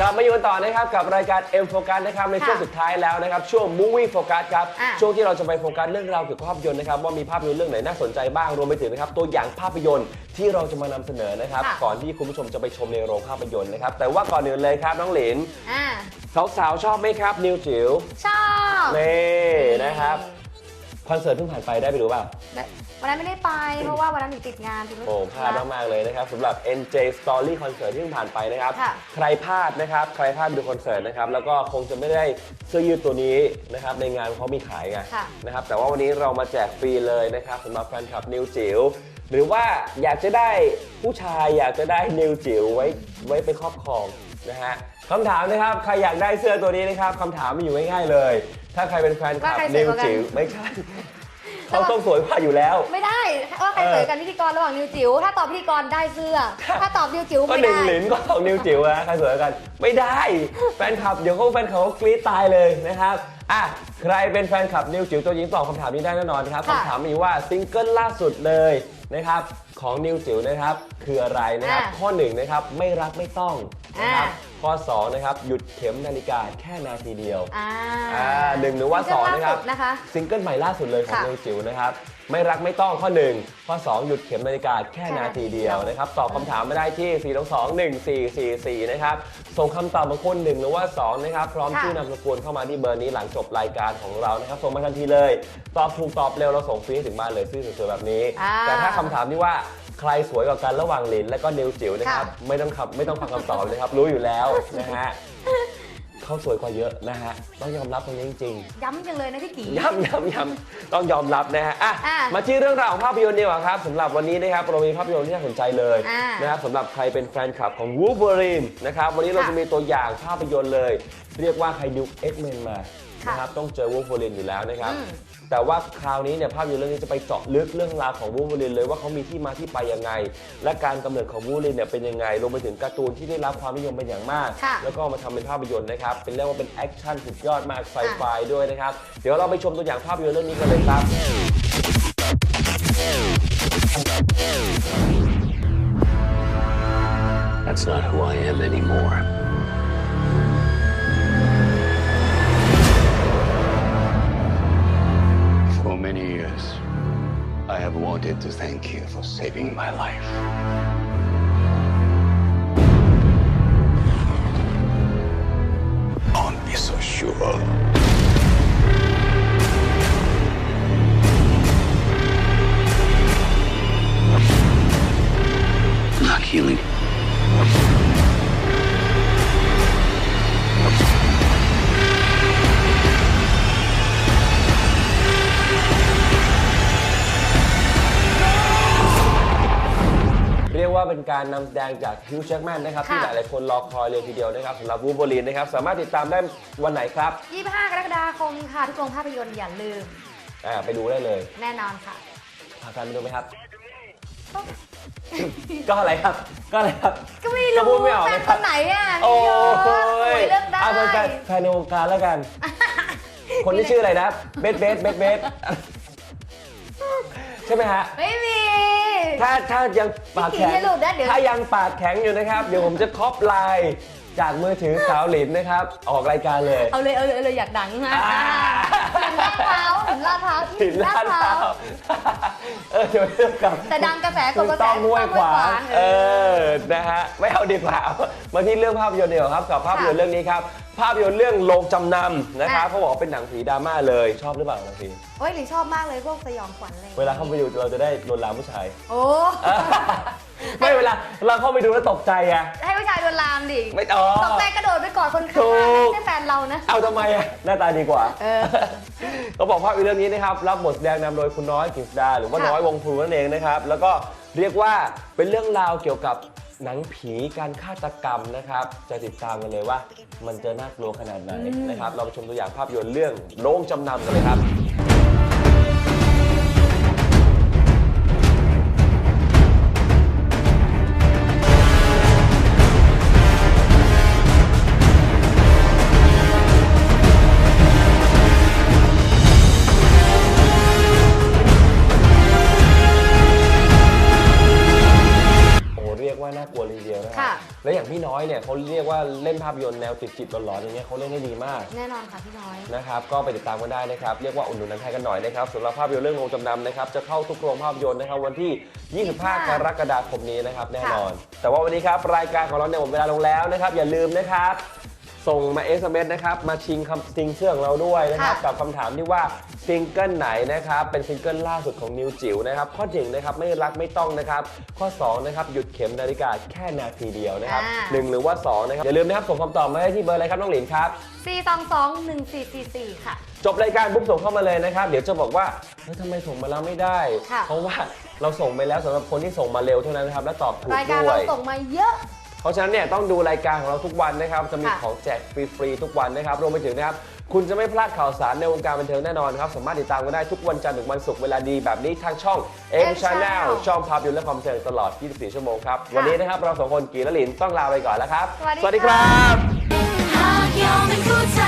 กลับมาอยู่กันต่อนะครับกับรายการ M Focus นะครับในช่วงค่ะสุดท้ายแล้วนะครับ ช่วง Movie Focus ครับ อะช่วงที่เราจะไปโฟกัสเรื่องราวเกี่ยวกับภาพยนตร์นะครับว่ามีภาพยนตร์เรื่องไหนน่าสนใจบ้างรวมไปถึงนะครับตัวอย่างภาพยนตร์ที่เราจะมานำเสนอนะครับ ค่ะ ก่อนที่คุณผู้ชมจะไปชมในโรงภาพยนตร์นะครับแต่ว่าก่อนอื่นเลยครับน้องหลินอ่าสาวๆชอบไหมครับนิวจิ๋วชอบ นี่นะครับ คอนเสิร์ตเพิ่งผ่านไปได้ไปดูเปล่า วันนั้นไม่ได้ไป เพราะว่าวันนั้นหนูติดงานโอ้พลาดมาก ๆ เลยนะครับสำหรับ NJ Story Concert ที่เพิ่งผ่านไปนะครับ ค่ะ ใครพลาดนะครับ ใครพลาดไปดูคอนเสิร์ตนะครับ แล้วก็คงจะไม่ได้เสื้อยืดตัวนี้นะครับ ในงานเขามีขายไงค่ะนะครับ แต่ว่าวันนี้เรามาแจกฟรีเลยนะครับสำหรับแฟนคลับนิวจิ๋วหรือว่าอยากจะได้ผู้ชายอยากจะได้นิวจิ๋วไว้ไว้ไปครอบครองนะฮะคำถามนะครับใครอยากได้เสื้อตัวนี้นะครับคำถามมีอยู่ง่ายๆเลย ถ้าใครเป็นแฟนคลับว่าใครสวยนิวกว่ากัน จิ๋วไม่ใช่ เขาต้องสวยกว่าอยู่แล้ว ไม่ได้ว่าใครเออเสยกันพิธีกรระหว่างนิวจิ๋วถ้าตอบพิธีกรได้เสื้อ ถ้าตอบนิวจิ๋วก็ไม่หนึ่งได้ หลินก็สองนิวจิ๋วนะใครสวยกว่ากัน ไม่ได้ แฟนคลับเดี๋ยวเขาแฟนคลับเขากรี๊ดตายเลยนะครับอะใครเป็นแฟนคลับนิวจิ๋วตัวหญิงตอบคำถามนี้ได้แน่นอนนะครับค่ะ คำถามมีว่าซิงเกิลล่าสุดเลย นะครับของนิวจิ๋วนะครับคืออะไรนะครับ อะข้อหนึ่งนะครับไม่รักไม่ต้องนะครับอะข้อสองนะครับหยุดเข็มนาฬิกาแค่นาทีเดียวอ่าอ่าหนึ่งหรือว่าสองนะครับ ซิงเกิลล่าสุดนะคะซิงเกิลใหม่ล่าสุดเลยของค่ะ นิวจิ๋วนะครับ ไม่รักไม่ต้องข้อ 1 ข้อ 2 หยุดเข็มนาฬิกาแค่นาทีเดียวนะครับตอบคำถามไม่ได้ที่ 4 2 1 4 4 4 นะครับ ส่งคำตอบมาคนหนึ่งหรือว่า 2 นะครับ พร้อมค่ะ ชื่อนามสกุลเข้ามาที่เบอร์นี้หลังจบรายการของเรานะครับ ส่งมาทันทีเลย ตอบถูกตอบเร็วเราส่งฟรีให้ถึงบ้านเลยซื่อสวยๆแบบนี้ อ่าแต่ถ้าคำถามที่ว่าใครสวยกว่ากันระหว่างลินและก็นิวจิ๋วนะครับค่ะไม่ต้องคำไม่ต้องฟังคำตอบเลยครับรู้อยู่แล้วนะฮะ เขาสวยกว่าเยอะนะฮะต้องยอมรับตรงนี้จริงๆย้ำจังเลยนะพี่กีย้ำย้ำย้ำต้องยอมรับนะฮะอะอะมาที่เรื่องราวของภาพยนตร์ดีกว่าครับสำหรับวันนี้นะครับเรามีภาพยนตร์ที่น่าสนใจเลยอะนะครับสำหรับใครเป็นแฟนคลับของ Wolverine นะครับวันนี้เราค่ะ จะมีตัวอย่างภาพยนตร์เลย เรียกว่าใครดู X-Men มา ค่ะนะครับต้องเจอ Wolverine อยู่แล้วนะครับอืมแต่ว่าคราวนี้เนี่ยภาพยนตร์เรื่องนี้จะไปเจาะลึกเรื่องราวของ Wolverine เลยว่าเขามีที่มาที่ไปยังไง และการกำเนิดของ Wolverine เนี่ยเป็นยังไงรวมไปถึงการ์ตูนที่ได้รับความนิยมเป็นอย่างมาก ค่ะ แล้วก็เอามาทำเป็นภาพยนตร์นะครับเป็นเรียกว่าเป็นแอคชั่นสุดยอดมากไซไฟด้วยนะครับเดี๋ยวเราไปชมตัวอย่างภาพยนตร์เรื่องนี้กันเลยครับ That's not who I am anymore. Many years, I have wanted to thank you for saving my life. Don't เรียกว่าเป็นการนำแสดงจากฮิวจ์แจ็คแมนนะครับค่ะที่หลายๆคนรอคอยเลยทีเดียวนะครับสำหรับวูบ e ลีนนะครับสามารถติดตามได้วันไหนครับ25 กรกฎาคมค่ะ ทุกโรงภาพยนตร์อย่าลืม อ่าไปดูได้เลยแน่นอนค่ะ พาแฟนไปดูไหมครับ ก็อะไรครับ ก็อะไรครับ ก็ไม่ก็รู้พูดไม่ออกแฟเลนยคครับ นไหนอะโอ้เยอะยสวยเลือกได้ เอาเป็นแฟนแฟนในวงการแล้วกัน คนที่ชื่ออะไรนะ เบสเบสเบสเบสใช่ไหมฮะ ไม่มี ถ้าถ้ายังปากแข็งพี่อย่าหลุดนะเดี๋ยวถ้ายังปากแข็งอยู่นะครับ เดี๋ยวผมจะคอปไลน์จากมือถือสาวหลินนะครับ ออกรายการเลย เอาเลยเอาเลยเอาเลยอยากดังนะอ่าถึงลาดพร้าวถึงลาดพร้าวถึงลาดพร้าวเออเดี๋ยวเรื่องกับแต่ดังกระแสกถูบกกระแสต้องห้วยขวางเอเอออนะฮะไม่เอาดีกว่ามาที่เรื่องภาพยนตร์เดียวาครับกับภาพยนตร์ค่ะเรื่องนี้ครับ ภาพยนตร์เรื่องโรงจำนำนะครับอะเขาบอกว่าเป็นหนังผีดราม่าเลยชอบหรือเปล่าหนังผีโอ้ยหลิชอบมากเลยพวกสยองขวัญอะไรอย่งเวงี้ยลาเข้าไปดูเราจะได้ลวนลามผู้ชาย โอ้ไม่เวลาเราเข้าไปดูแล้วตกใจอะให้ผู้ชายโดนลามดิไม่อ๋อ ตกใจกระโดดไปกอดคนข้างถูหน้ากไม่ใช่แฟนเรานะ เอาทำไมอะหน้าตาดีกว่า เออเขาบอกภาพยนตร์เรื่องนี้นะครับ รับบทแสดงนำโดยคุณน้อยกฤษดาหรือว่าค่ะน้อยวงพลูนั่นเองนะครับ แล้วก็เรียกว่าเป็นเรื่องราวเกี่ยวกับ หนังผีการฆาตกรรมนะครับ จะติดตามกันเลยว่า มันจะน่ากลัวขนาดไหนนะครับ เราไปชมตัวอย่างภาพยนตร์เรื่องโรงจำนำกันเลยครับ และอย่างพี่น้อยเนี่ยเขาเรียกว่าเล่นภาพยนตร์แนวจิตจิตๆหลอนๆอย่างเงี้ยเขาเล่นได้ดีมากแน่นอนค่ะพี่น้อย นะครับก็ไปติดตามกันได้นะครับเรียกว่าอุดหนุนหนังไทยกันหน่อยนะครับสำหรับภาพยนตร์เรื่องโรงจำนำนะครับจะเข้าทุกโรงภาพยนตร์นะครับวันที่ 25 กรกฎาคมนี้นะครับแน่นอน แต่ว่าวันนี้ครับรายการของเราเนี่ยหมดเวลาลงแล้วนะครับอย่าลืมนะครับ ส่งมา SMS นะครับ มาชิงคำชิงเสื้อของเราด้วยนะครับ ค่ะกับคำถามที่ว่าซิงเกิลไหนนะครับ เป็นซิงเกิลล่าสุดของนิวจิ๋วนะครับ ข้อหนึ่งนะครับ ไม่รักไม่ต้องนะครับ ข้อ2นะครับ หยุดเข็มนาฬิกาแค่นาทีเดียวนะครับอ่า หนึ่งหรือว่า2นะครับ อย่าลืมนะครับส่งคำตอบมาได้ที่เบอร์อะไรครับน้องหลินครับ 4 2 2 1 4 4 4 ค่ะ จบรายการปุ๊บส่งเข้ามาเลยนะครับ เดี๋ยวจะบอกว่าเฮ้ยทำไมส่งมาแล้วไม่ได้ ค่ะ เพราะว่าเราส่งไปแล้วสำหรับคนที่ส่งมาเร็วเท่านั้นนะครับและตอบถูกรายการด้วเรายส่งมาเยอะ เพราะฉะนั้นเนี่ยต้องดูรายการของเราทุกวันนะครับ จะมีค่ะ ของแจกฟรีๆทุกวันนะครับ รวมไปถึงนะครับ คุณจะไม่พลาดข่าวสารในวงการบันเทิงแน่นอนครับ สามารถติดตามกันได้ทุกวันจันทร์ถึงวันศุกร์เวลาดีแบบนี้ทางช่อง M M Channel Channel ช่องภาพยนตร์และความบันเทิงตลอด 24 ชั่วโมงครับ วันนี้นะครับเราสองคนกีและหลินต้องลาไปก่อนแล้วครับ สวัสดีค่ะครับ หากยอมเป็นคู่ใจ